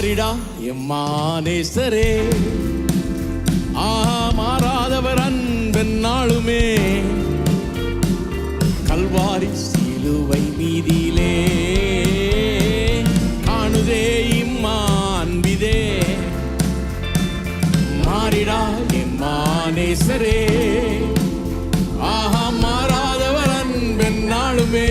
மாறிடா. எம்மானேசரே ஆ மாறாதவர் அன்பன் நாளுமே. கல்வாரி சிலுவை மீதியிலே காணுதே இம்மான்பிதே மாறிடா எம்மானேசரே ஆஹா மாறாதவர் அன்பன் நாளுமே.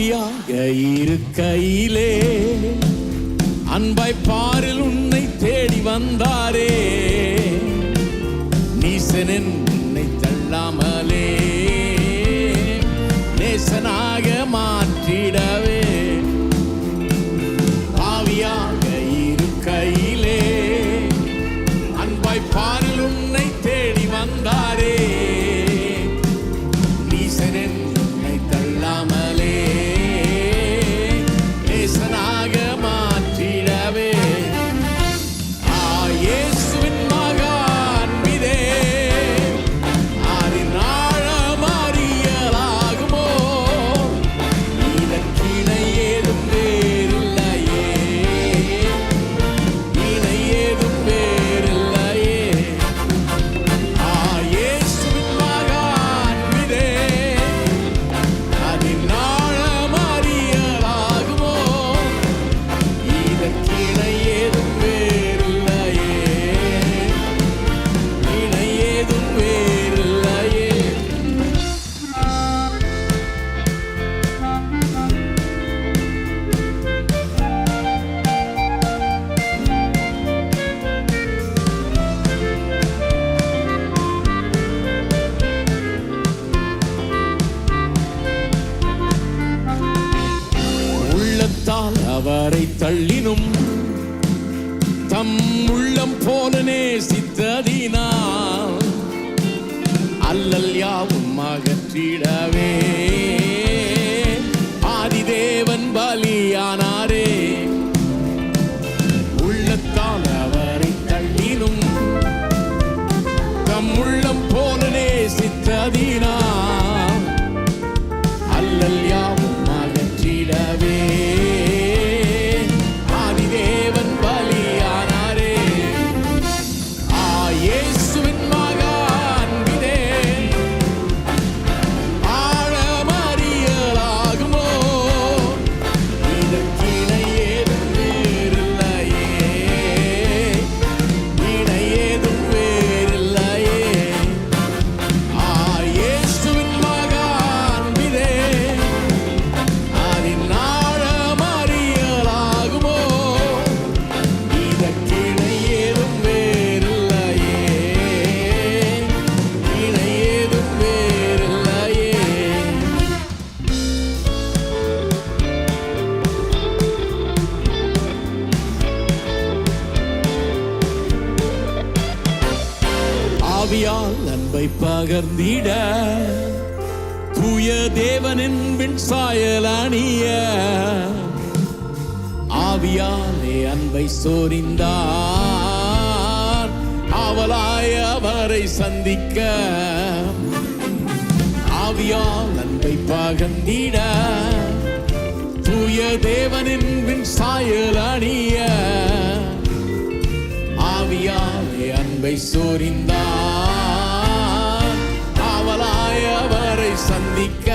ஆவியாக இருக்கையிலே அன்பாய் பாரில் உன்னை தேடி வந்தாரே. நீசனின் உன்னை தள்ளாமல் தன்னை தள்ளினும் தம் உள்ளம் போல நேசித்ததினால் அல்லல் யாவும் அகற்றிடவே பகர்ந்திட. தூய தேவனின் பின் சாயல் ஆவியாலே அன்பை சோரிந்தார். அவளாய் அவரை சந்திக்க. ஆவியால் அன்பை பகர்ந்திட. தூய தேவனின் பின் சாயல் ஆவியாலே அன்பை சோரிந்தார். சந்திக்க